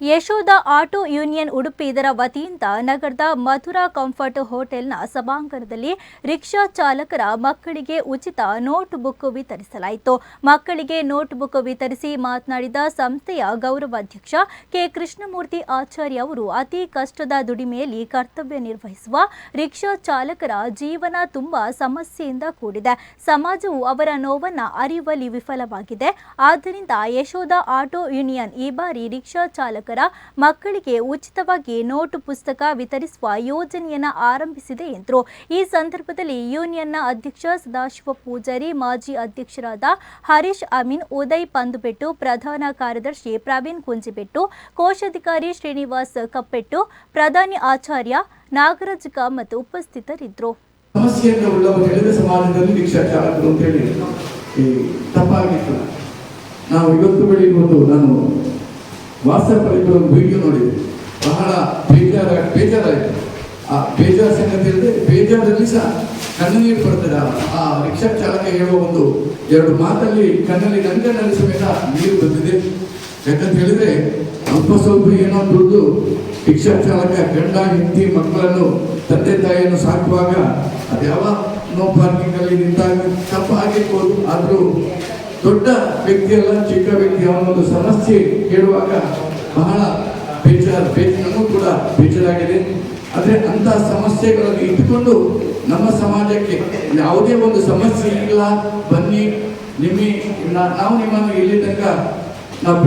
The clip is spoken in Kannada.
ಯಶೋಧ ಆಟೋ ಯೂನಿಯನ್ ಉಡುಪಿ ಇದರ ವತಿಯಿಂದ ನಗರದ ಮಥುರಾ ಕಂಫರ್ಟ್ ಹೋಟೆಲ್ನ ಸಭಾಂಗಣದಲ್ಲಿ ರಿಕ್ಷಾ ಚಾಲಕರ ಮಕ್ಕಳಿಗೆ ಉಚಿತ ನೋಟ್ ಬುಕ್ ವಿತರಿಸಲಾಯಿತು. ಮಕ್ಕಳಿಗೆ ನೋಟ್ ಬುಕ್ ವಿತರಿಸಿ ಮಾತನಾಡಿದ ಸಂಸ್ಥೆಯ ಗೌರವಾಧ್ಯಕ್ಷ ಕೆ. ಕೃಷ್ಣಮೂರ್ತಿ ಆಚಾರ್ಯ ಅವರು, ಅತಿ ಕಷ್ಟದ ದುಡಿಮೆಯಲ್ಲಿ ಕರ್ತವ್ಯ ನಿರ್ವಹಿಸುವ ರಿಕ್ಷಾ ಚಾಲಕರ ಜೀವನ ತುಂಬಾ ಸಮಸ್ಯೆಯಿಂದ ಕೂಡಿದೆ. ಸಮಾಜವು ಅವರ ನೋವನ್ನ ಅರಿಯುವಲ್ಲಿ ವಿಫಲವಾಗಿದೆ. ಆದ್ದರಿಂದ ಯಶೋಧ ಆಟೋ ಯೂನಿಯನ್ ಈ ಬಾರಿ ರಿಕ್ಷಾ ಚಾಲಕರ ಮಕ್ಕಳಿಗೆ ಉಚಿತವಾಗಿ ನೋಟು ಪುಸ್ತಕ ವಿತರಿಸುವ ಯೋಜನೆಯನ್ನು ಆರಂಭಿಸಿದೆ ಎಂದರು. ಈ ಸಂದರ್ಭದಲ್ಲಿ ಯೂನಿಯನ್ನ ಅಧ್ಯಕ್ಷ ಸದಾಶಿವ ಪೂಜಾರಿ, ಮಾಜಿ ಅಧ್ಯಕ್ಷರಾದ ಹರೀಶ್ ಅಮೀನ್, ಉದಯ್ ಪಂದುಬೆಟ್ಟು ಪ್ರಧಾನ ಕಾರ್ಯದರ್ಶಿ ಪ್ರವೀಣ್ ಕುಂಜಿಬೆಟ್ಟು ಕೋಶಾಧಿಕಾರಿ ಶ್ರೀನಿವಾಸ್ ಕಪ್ಪೆಟ್ಟು, ಪ್ರಧಾನಿ ಆಚಾರ್ಯ ನಾಗರಾಜ್ ಕಾಮತ್ ಉಪಸ್ಥಿತರಿದ್ದರು. ಸಮಸ್ಯೆಯನ್ನು ಸಮಾಜದಲ್ಲಿ ತಪ್ಪಾಗಿತ್ತು. ನಾವು ಇವತ್ತು ಬೆಳೆಯುವುದು ನಾನು ವಾಟ್ಸಪ್ ಅಲ್ಲಿ ಒಂದು ವಿಡಿಯೋ ನೋಡಿದೆ ಬಹಳ ಬೇಜಾರ ಬೇಜಾರಾಯಿತು. ಆ ಬೇಜಾರ ಸಂಗತಿ ಹೇಳಿದ್ರೆ ಬೇಜಾರಲ್ಲಿ ಸಹ ಕಣ್ಣು ಬರ್ತದ. ಆ- ರಿಕ್ಷಾ ಚಾಲಕ ಹೇಳುವ ಒಂದು ಎರಡು ಮಾತಲ್ಲಿ ಕಣ್ಣಲ್ಲಿ ನಂಗೆ ಸಮೇತ ನೀರು ಬಂದಿದೆ. ಯಾಕಂತ ಹೇಳಿದ್ರೆ ಅಲ್ಪ ಸ್ವಲ್ಪ ಏನೋ ದುಡ್ಡು ರಿಕ್ಷಾ ಚಾಲಕ ಗಂಡ, ಹೆಂಡತಿ, ಮಕ್ಕಳನ್ನು ತಂದೆ, ತಾಯಿಯನ್ನು ಸಾಕುವಾಗ ಅದ್ಯಾವ ನೋ ಪಾರ್ಕಿಂಗ್ ಅಲ್ಲಿ ತಪ್ಪಾಗಿ ಹೋದು ಆದ್ರೂ ದೊಡ್ಡ ವ್ಯಕ್ತಿ ಅಲ್ಲ ಚಿಕ್ಕ ವ್ಯಕ್ತಿ ಒಂದು ಸಮಸ್ಯೆ ಕೇಳುವಾಗ ಬಹಳ ಬೇಜಾರ್ ಬೇಜ ನಮಗೂ ಕೂಡ ಬೇಜಾರಾಗಿದೆ. ಆದರೆ ಅಂತಹ ಸಮಸ್ಯೆಗಳನ್ನು ಇಟ್ಟುಕೊಂಡು ನಮ್ಮ ಸಮಾಜಕ್ಕೆ ಯಾವುದೇ ಒಂದು ಸಮಸ್ಯೆ ಇಲ್ಲ, ಬನ್ನಿ, ನಿಮ್ಮಿ ನಾವು ನಿಮ್ಮನ್ನು ಇಲ್ಲಿ ತನಕ ನಾವು